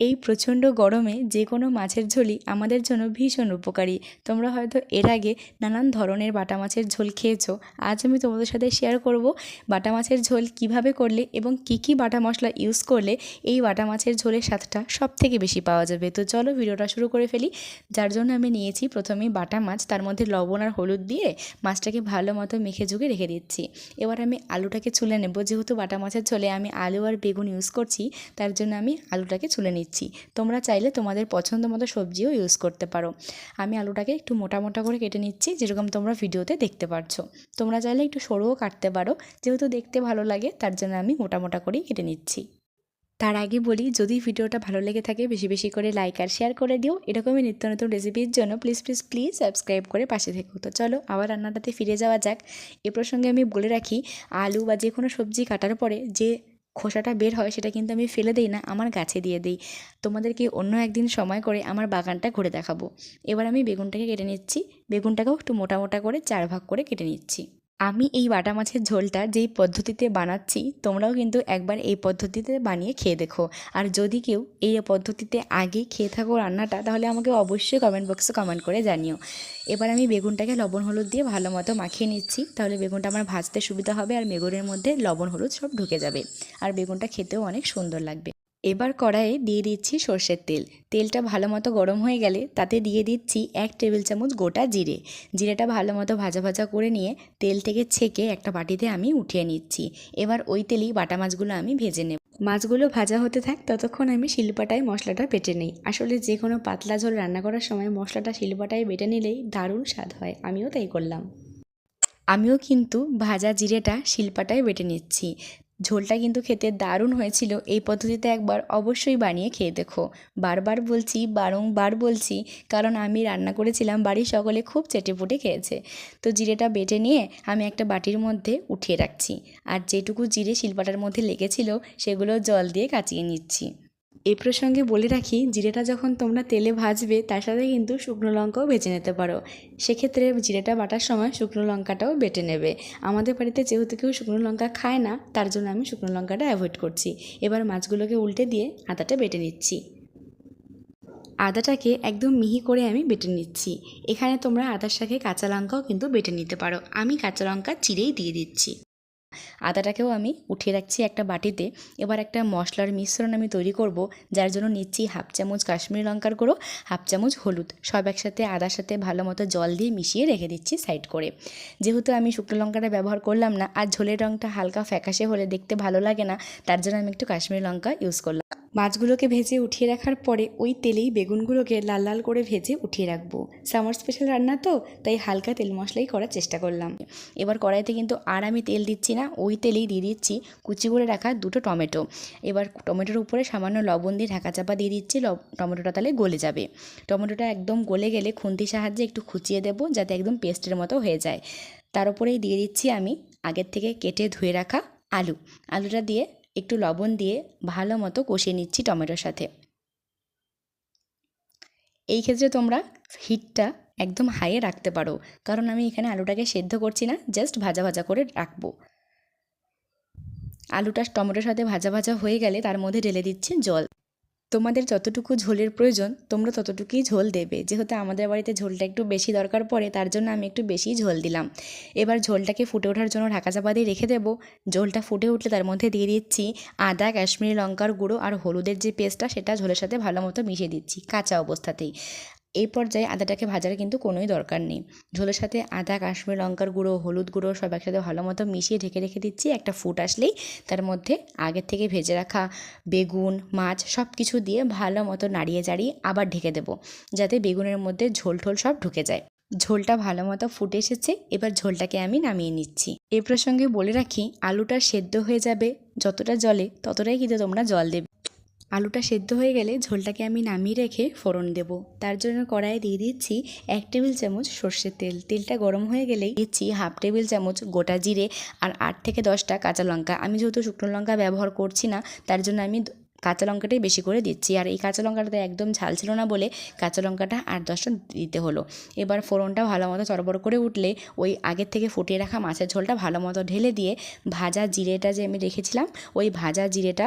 এই প্রচণ্ড গরমে যে কোনো মাছের ঝোলই আমাদের জন্য ভীষণ উপকারী। তোমরা হয়তো এর আগে নানান ধরনের বাটা মাছের ঝোল খেয়েছো। আজ আমি তোমাদের সাথে শেয়ার করব বাটা মাছের ঝোল কীভাবে করলে এবং কি কি বাটা মশলা ইউজ করলে এই বাটা মাছের ঝোলের স্বাদটা সব থেকে বেশি পাওয়া যাবে। তো চলো ভিডিওটা শুরু করে ফেলি। যার জন্য আমি নিয়েছি প্রথমেই বাটা মাছ, তার মধ্যে লবণ আর হলুদ দিয়ে মাছটাকে ভালো মতো মেখে ঝুঁকে রেখে দিচ্ছি। এবার আমি আলুটাকে ছুলে নেব। যেহেতু বাটা মাছের ঝোলে আমি আলু আর বেগুন ইউজ করছি, তার জন্য আমি আলুটাকে ছুলে নিচ্ছি। তোমরা চাইলে তোমাদের পছন্দ মতো সবজিও ইউজ করতে পারো। আমি আলুটাকে একটু মোটা মোটা করে কেটে নিচ্ছি, যেরকম তোমরা ভিডিওতে দেখতে পারছ। তোমরা চাইলে একটু সরুও কাটতে পারো, যেহেতু দেখতে ভালো লাগে, তার জন্য আমি মোটা মোটা করেই কেটে নিচ্ছি। তার আগে বলি, যদি ভিডিওটা ভালো লেগে থাকে, বেশি বেশি করে লাইক আর শেয়ার করে দিও। এরকমই নিত্য নতুন রেসিপির জন্য প্লিজ প্লিজ প্লিজ সাবস্ক্রাইব করে পাশে থেকো। তো চলো, আবার রান্নাটাতে ফিরে যাওয়া যাক। এ প্রসঙ্গে আমি বলে রাখি, আলু বা যে কোনো সবজি কাটার পরে যে খোসাটা বের হয় সেটা কিন্তু আমি ফেলে দিই না, আমার গাছে দিয়ে দিই। তোমাদেরকে অন্য একদিন সময় করে আমার বাগানটা ঘুরে দেখাবো। এবার আমি বেগুনটাকে কেটে নিচ্ছি, বেগুনটাকেও একটু মোটা মোটা করে চার ভাগ করে কেটে নিচ্ছি। আমি এই বাটা মাছের ঝোলটা যেই পদ্ধতিতে বানাচ্ছি, তোমরাও কিন্তু একবার এই পদ্ধতিতে বানিয়ে খেয়ে দেখো। আর যদি কেউ এই পদ্ধতিতে আগে খেয়ে থাকো রান্নাটা, তাহলে আমাকে অবশ্যই কমেন্ট বক্সে কমেন্ট করে জানিও। এবার আমি বেগুনটাকে লবণ হলুদ দিয়ে ভালো মতো মাখিয়ে নিচ্ছি, তাহলে বেগুনটা আমার ভাজতে সুবিধা হবে আর বেগুনের মধ্যে লবণ হলুদ সব ঢুকে যাবে। আর বেগুনটা খেতেও অনেক সুন্দর লাগবে। এবার কড়াইয়ে দিয়ে দিচ্ছি সর্ষের তেল। তেলটা ভালো মতো গরম হয়ে গেলে তাতে দিয়ে দিচ্ছি এক টেবিল চামচ গোটা জিরে। জিরেটা ভালো মতো ভাজা ভাজা করে নিয়ে তেল থেকে ছেঁকে একটা বাটিতে আমি উঠিয়ে নিচ্ছি। এবার ওই তেলেই বাটা মাছগুলো আমি ভেজে নেব। মাছগুলো ভাজা হতে থাক ততক্ষণ আমি শিলপাটায় মশলাটা বেটে নিই। আসলে যে কোনো পাতলা ঝোল রান্না করার সময় মশলাটা শিলপাটায় বেটে নিলেই দারুণ স্বাদ হয়। আমিও তাই করলাম। আমিও কিন্তু ভাজা জিরেটা শিলপাটায় বেটে নিচ্ছি। ঝোলটা কিন্তু খেতে দারুণ হয়েছিল। এই পদ্ধতিতে একবার অবশ্যই বানিয়ে খেয়ে দেখো। বারবার বলছি, বারংবার বলছি, কারণ আমি রান্না করেছিলাম, বাড়ির সকলে খুব চেটেপুটে খেয়েছে। তো জিরেটা বেটে নিয়ে আমি একটা বাটির মধ্যে উঠিয়ে রাখছি। আর যেটুকু জিরে শিলপাটার মধ্যে লেগেছিল, সেগুলো জল দিয়ে কাচিয়ে নিচ্ছি। এ প্রসঙ্গে বলে রাখি, জিরেটা যখন তোমরা তেলে ভাজবে, তার সাথে কিন্তু শুকনো লঙ্কাও ভেজে নিতে পারো। সেক্ষেত্রে জিরেটা বাটার সময় শুকনো লঙ্কাটাও বেটে নেবে। আমাদের বাড়িতে যেহেতু কেউ শুকনো লঙ্কা খায় না, তার জন্য আমি শুকনো লঙ্কাটা অ্যাভয়েড করছি। এবার মাছগুলোকে উল্টে দিয়ে আদাটা বেটে নিচ্ছি। আদাটাকে একদম মিহি করে আমি বেটে নিচ্ছি। এখানে তোমরা আদার সাথে কাঁচা লঙ্কাও কিন্তু বেটে নিতে পারো। আমি কাঁচা লঙ্কা চিরেই দিয়ে দিচ্ছি। আদাটাকেও আমি উঠিয়ে রাখছি একটা বাটিতে। এবার একটা মশলার মিশ্রণ আমি তৈরি করব, যার জন্য নিচ্ছি হাফ চামচ কাশ্মীরি লঙ্কার গুঁড়ো, হাফ চামচ হলুদ। সব একসাথে আদার সাথে ভালো মতো জল দিয়ে মিশিয়ে রেখে দিচ্ছি সাইড করে। যেহেতু আমি শুকনো লঙ্কাটা ব্যবহার করলাম না, আর ঝোলের রঙটা হালকা ফ্যাকাশে হলে দেখতে ভালো লাগে না, তার জন্য আমি একটু কাশ্মীরি লঙ্কা ইউজ করলাম। মাছগুলোকে ভেজে উঠিয়ে রাখার পরে ওই তেলেই বেগুনগুলোকে লাল লাল করে ভেজে উঠিয়ে রাখব। সামার স্পেশাল রান্না তো, তাই হালকা তেল মশলাই করার চেষ্টা করলাম। এবার কড়াইতে কিন্তু আর আমি তেল দিচ্ছি না, ওই তেলেই দিয়ে দিচ্ছি কুচি করে রাখা দুটো টমেটো। এবার টমেটোর উপরে সামান্য লবণ দিয়ে ঢাকা চাপা দিয়ে দিচ্ছি টমেটোটা তাহলে গলে যাবে। টমেটোটা একদম গলে গেলে খুন্তির সাহায্যে একটু খুচিয়ে দেবো যাতে একদম পেস্টের মতো হয়ে যায়। তার উপরেই দিয়ে দিচ্ছি আমি আগের থেকে কেটে ধুয়ে রাখা আলু। আলুটা দিয়ে একটু লবণ দিয়ে ভালো মতো কষিয়ে নিচ্ছি টমেটোর সাথে। এই ক্ষেত্রে তোমরা হিটটা একদম হাইয়ে রাখতে পারো, কারণ আমি এখানে আলুটাকে সেদ্ধ করছি না, জাস্ট ভাজা ভাজা করে রাখব। আলুটা টমেটোর সাথে ভাজা ভাজা হয়ে গেলে তার মধ্যে ঢেলে দিচ্ছি জল। তোমাদের যতটুকু ঝোলের প্রয়োজন, তোমরা ততটুকুই ঝোল দেবে। যেহেতু আমাদের বাড়িতে ঝোলটা একটু বেশি দরকার পড়ে, তার জন্য আমি একটু বেশি ঝোল দিলাম। এবার ঝোলটাকে ফুটে ওঠার জন্য ঢাকা চাপা দিয়ে রেখে দেবো। ঝোলটা ফুটে উঠলে তার মধ্যে দিয়ে দিচ্ছি আদা, কাশ্মীরি লঙ্কার গুঁড়ো আর হলুদের যে পেস্টটা, সেটা ঝোলের সাথে ভালো মতো মিশিয়ে দিচ্ছি কাঁচা অবস্থাতেই। এই পর্যায়ে আদাটাকে ভাজার কিন্তু কোনোই দরকার নেই। ঝোলের সাথে আদা, কাশ্মীর লঙ্কার গুঁড়ো, হলুদ গুঁড়ো সব একসাথে ভালো মতো মিশিয়ে ঢেকে রেখে দিচ্ছি। একটা ফুট আসলেই তার মধ্যে আগের থেকে ভেজে রাখা বেগুন, মাছ সব কিছু দিয়ে ভালো মতো নাড়িয়ে চাড়িয়ে আবার ঢেকে দেবো, যাতে বেগুনের মধ্যে ঝোল ঠোল সব ঢুকে যায়। ঝোলটা ভালো মতো ফুটে এসেছে, এবার ঝোলটাকে আমি নামিয়ে নিচ্ছি। এ প্রসঙ্গে বলে রাখি, আলুটা সেদ্ধ হয়ে যাবে, যতটা জলে ততটাই কিন্তু তোমরা জল দেবে। আলুটা সেদ্ধ হয়ে গেলে ঝোলটাকে আমি নামিয়ে রেখে ফোড়ন দেব। তার জন্য কড়াইয়ে দিয়ে দিচ্ছি এক টেবিল চামচ সর্ষের তেল। তেলটা গরম হয়ে গেলেই দিচ্ছি হাফ টেবিল চামচ গোটা জিরে আর আট থেকে দশটা কাঁচা লঙ্কা। আমি যেহেতু শুকনো লঙ্কা ব্যবহার করছি না, তার জন্য আমি কাঁচা লঙ্কাটাই বেশি করে দিচ্ছি। আর এই কাঁচা লঙ্কাটাতে একদম ঝাল ছিল না বলে কাঁচা লঙ্কাটা আট দশটা দিতে হলো। এবার ফোড়নটা ভালো মতো চড়বড় করে উঠলে ওই আগের থেকে ফুটিয়ে রাখা মাছের ঝোলটা ভালো মতো ঢেলে দিয়ে ভাজা জিরেটা যে আমি রেখেছিলাম, ওই ভাজা জিরেটা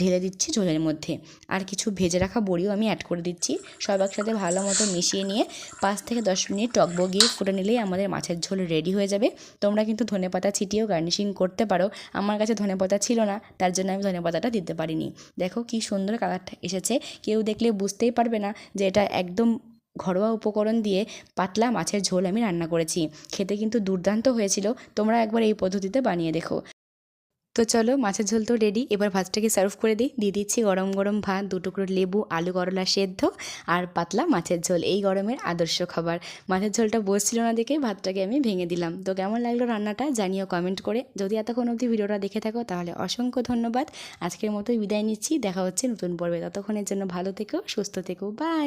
ঢেলে দিচ্ছি ঝোলের মধ্যে। আর কিছু ভেজে রাখা বড়িও আমি অ্যাড করে দিচ্ছি। সব একসাথে ভালো মতো মিশিয়ে নিয়ে পাঁচ থেকে দশ মিনিট টক বগিয়ে ফুটে নিলেই আমাদের মাছের ঝোল রেডি হয়ে যাবে। তোমরা কিন্তু ধনেপাতা ছিটিয়েও গার্নিশিং করতে পারো। আমার কাছে ধনেপাতা ছিল না, তার জন্য আমি ধনেপাতাটা দিতে পারিনি। দেখো কি সুন্দর কালারটা এসেছে। কেউ দেখলে বুঝতেই পারবে না যে এটা একদম ঘরোয়া উপকরণ দিয়ে পাতলা মাছের ঝোল আমি রান্না করেছি। খেতে কিন্তু দুর্দান্ত হয়েছিল। তোমরা একবার এই পদ্ধতিতে বানিয়ে দেখো। তো চলো মাছের ঝোল তো রেডি এবার ভাতটাকে সার্ভ করে দিই। দিয়ে দিচ্ছি গরম গরম ভাত, দু টুকরো লেবু, আলু করলা সেদ্ধ আর পাতলা মাছের ঝোল। এই গরমের আদর্শ খাবার। মাছের ঝোলটা বসছিল না দেখে ভাতটাকে আমি ভেঙে দিলাম। তো কেমন লাগল রান্নাটা জানিও কমেন্ট করে। যদি এতক্ষণ অবধি ভিডিওটা দেখে থাকো তাহলে অসংখ্য ধন্যবাদ। আজকের মতোই বিদায় নিচ্ছি। দেখা হচ্ছে নতুন পর্বে। ততক্ষণের জন্য ভালো থেকো, সুস্থ থেকো। বাই